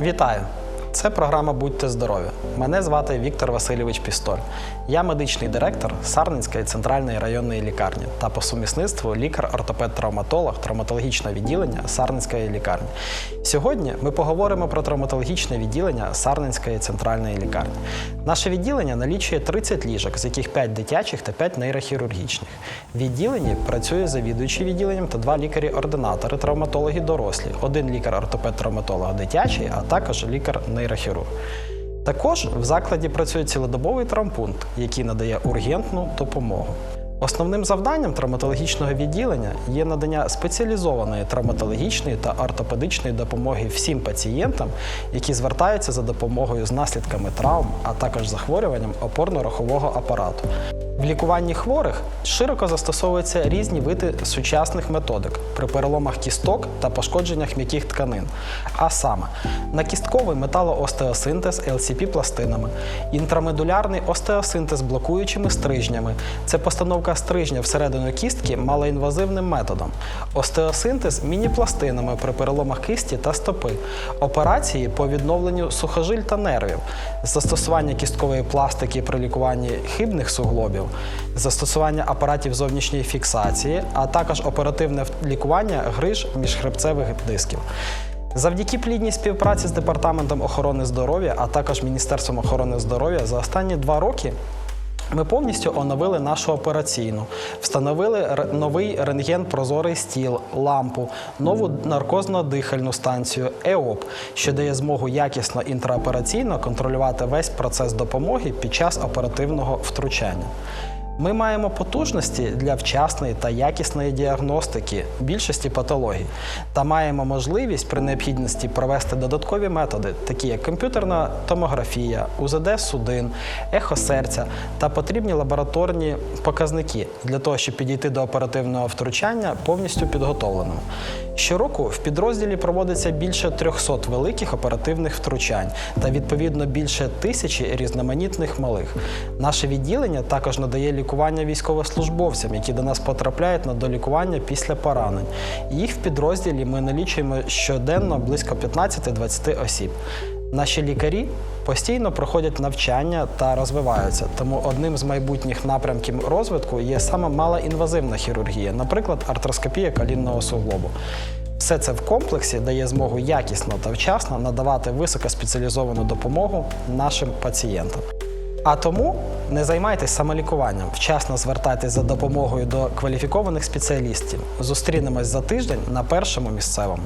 Вітаю! Це програма Будьте здорові. Мене звати Віктор Васильович Пістоль. Я медичний директор Сарненської центральної районної лікарні та по сумісництву лікар-ортопед-травматолог травматологічного відділення Сарненської лікарні. Сьогодні ми поговоримо про травматологічне відділення Сарненської центральної лікарні. Наше відділення налічує 30 ліжок, з яких 5 дитячих та 5 нейрохірургічних. В відділенні працює завідуючий відділенням та два лікарі-ординатори, травматологи дорослі, один лікар-ортопед-травматолог дитячий, а також лікар-нейрохірург. Також в закладі працює цілодобовий травмпункт, який надає ургентну допомогу. Основним завданням травматологічного відділення є надання спеціалізованої травматологічної та ортопедичної допомоги всім пацієнтам, які звертаються за допомогою з наслідками травм, а також захворюванням опорно-рухового апарату. В лікуванні хворих широко застосовуються різні види сучасних методик при переломах кісток та пошкодженнях м'яких тканин. А саме накістковий металоостеосинтез LCP пластинами, інтрамедулярний остеосинтез блокуючими стрижнями. Це постановка стрижня всередину кістки малоінвазивним методом. Остеосинтез міні-пластинами при переломах кисті та стопи, операції по відновленню сухожиль та нервів, застосування кісткової пластики при лікуванні хибних суглобів, застосування апаратів зовнішньої фіксації, а також оперативне лікування гриж міжхребцевих дисків. Завдяки плідній співпраці з департаментом охорони здоров'я, а також Міністерством охорони здоров'я за останні два роки. Ми повністю оновили нашу операційну, встановили новий рентген-прозорий стіл, лампу, нову наркозно-дихальну станцію ЕОП, що дає змогу якісно інтраопераційно контролювати весь процес допомоги під час оперативного втручання. Ми маємо потужності для вчасної та якісної діагностики більшості патологій та маємо можливість при необхідності провести додаткові методи, такі як комп'ютерна томографія, УЗД судин, ехо серця та потрібні лабораторні показники для того, щоб підійти до оперативного втручання повністю підготовленим. Щороку в підрозділі проводиться більше 300 великих оперативних втручань та відповідно більше тисячі різноманітних малих. Наше відділення також надає лікування військовослужбовцям, які до нас потрапляють на долікування після поранень. Їх в підрозділі ми налічуємо щоденно близько 15-20 осіб. Наші лікарі постійно проходять навчання та розвиваються, тому одним з майбутніх напрямків розвитку є саме малоінвазивна хірургія, наприклад, артроскопія колінного суглобу. Все це в комплексі дає змогу якісно та вчасно надавати високоспеціалізовану допомогу нашим пацієнтам. А тому не займайтесь самолікуванням, вчасно звертайтесь за допомогою до кваліфікованих спеціалістів. Зустрінемось за тиждень на першому місцевому.